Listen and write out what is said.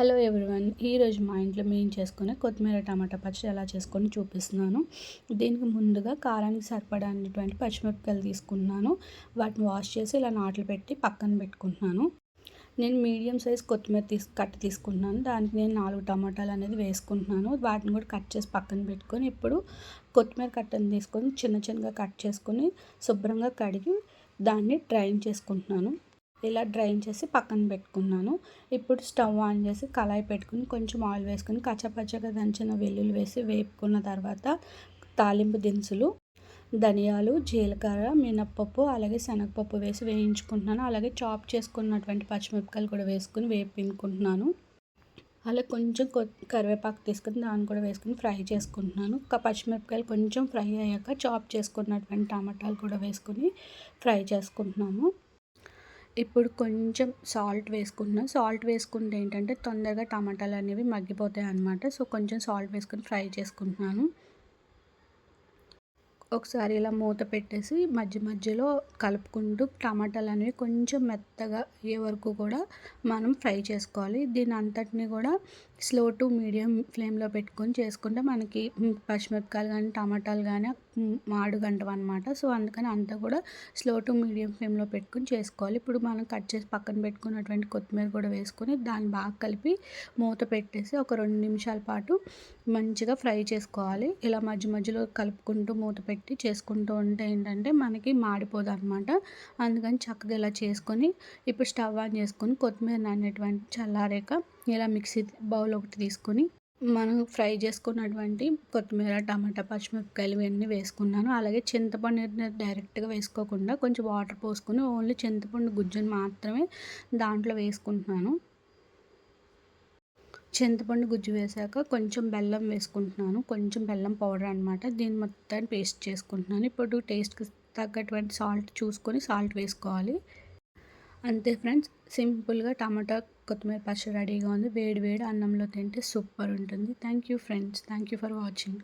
Hello everyone ఈరోజు మా ఇంట్లో మేము చేసుకునే కొత్తిమీర టమాటా పచ్చడి ఎలా చేసుకొని చూపిస్తున్నాను. దీనికి ముందుగా కారానికి సరిపడేటువంటి పచ్చిమిరపకాయలు తీసుకున్నాను. వాటిని వాష్ చేసి ఇలా నాట్లు పెట్టి పక్కన పెట్టుకుంటున్నాను. నేను మీడియం సైజ్ కొత్తిమీర తీసు కట్ తీసుకుంటున్నాను. దానికి నేను నాలుగు టమాటాలు అనేది వేసుకుంటున్నాను. వాటిని కూడా కట్ చేసి పక్కన పెట్టుకొని ఇప్పుడు కొత్తిమీర కట్టను తీసుకొని చిన్న చిన్నగా కట్ చేసుకొని శుభ్రంగా కడిగి దాన్ని డ్రైన్ చేసుకుంటున్నాను. ఇలా డ్రైన్ చేసి పక్కన పెట్టుకున్నాను. ఇప్పుడు స్టవ్ ఆన్ చేసి కళాయి పెట్టుకుని కొంచెం ఆయిల్ వేసుకుని కచ్చపచ్చగా దంచిన వెల్లుల్లి వేసి వేపుకున్న తర్వాత తాలింపు దినుసులు ధనియాలు జీలకర్ర మినప్పప్పు అలాగే శనగపప్పు వేసి వేయించుకుంటున్నాను. అలాగే చాప్ చేసుకున్నటువంటి పచ్చిమిరపకాయలు కూడా వేసుకుని వేపించుకుంటున్నాను. అలా కొంచెం కరివేపాకు తీసుకుని దాన్ని కూడా వేసుకుని ఫ్రై చేసుకుంటున్నాను. పచ్చిమిరపకాయలు కొంచెం ఫ్రై అయ్యాక చాప్ చేసుకున్నటువంటి టమాటాలు కూడా వేసుకుని ఫ్రై చేసుకుంటున్నాము. ఇప్పుడు కొంచెం సాల్ట్ వేసుకుంటున్నాం సాల్ట్ వేసుకుంటే ఏంటంటే తొందరగా టమాటాలు అనేవి మగ్గిపోతాయి అన్నమాట. సో కొంచెం సాల్ట్ వేసుకొని ఫ్రై చేసుకుంటున్నాను. ఒకసారి ఇలా మూత పెట్టేసి మధ్య మధ్యలో కలుపుకుంటూ టమాటాలు అనేవి కొంచెం మెత్తగా అయ్యే వరకు కూడా మనం ఫ్రై చేసుకోవాలి. దీని అంతటిని కూడా స్లో టు మీడియం ఫ్లేమ్లో పెట్టుకొని చేసుకుంటే మనకి పచ్చిమిరపకాయలు కానీ టమాటాలు కానీ మాడుగంటం అనమాట సో అందుకని అంతా కూడా స్లో టు మీడియం ఫ్లేమ్లో పెట్టుకొని చేసుకోవాలి. ఇప్పుడు మనం కట్ చేసి పక్కన పెట్టుకున్నటువంటి కొత్తిమీర కూడా వేసుకొని దాన్ని బాగా కలిపి మూత పెట్టేసి ఒక రెండు నిమిషాల పాటు మంచిగా ఫ్రై చేసుకోవాలి. ఇలా మధ్య మధ్యలో కలుపుకుంటూ మూత పెట్టి చేసుకుంటూ ఉంటే ఏంటంటే మనకి మాడిపోదు అనమాట అందుకని చక్కగా ఇలా చేసుకొని ఇప్పుడు స్టవ్ ఆన్ చేసుకొని కొత్తిమీర నానేటువంటి చల్లారాక ఇలా మిక్సీ బౌల్ ఒకటి తీసుకొని మనం ఫ్రై చేసుకున్నటువంటి కొత్తిమీర టమాటా పచ్చిమిరపకాయలు ఇవన్నీ వేసుకున్నాను. అలాగే చింతపండు డైరెక్ట్గా వేసుకోకుండా కొంచెం వాటర్ పోసుకొని ఓన్లీ చింతపండు గుజ్జుని మాత్రమే దాంట్లో వేసుకుంటున్నాను. చింతపండు గుజ్జు వేసాక కొంచెం బెల్లం వేసుకుంటున్నాను. కొంచెం బెల్లం పౌడర్ అనమాట దీన్ని మొత్తాన్ని పేస్ట్ చేసుకుంటున్నాను. ఇప్పుడు టేస్ట్కి తగ్గటువంటి సాల్ట్ చూసుకొని సాల్ట్ వేసుకోవాలి. అంతే ఫ్రెండ్స్. సింపుల్గా టమాటా కొత్తిమీర పచ్చడి రెడీగా ఉంది. వేడి వేడి అన్నంలో తింటే సూపర్ ఉంటుంది. Thank you friends. Thank you for watching.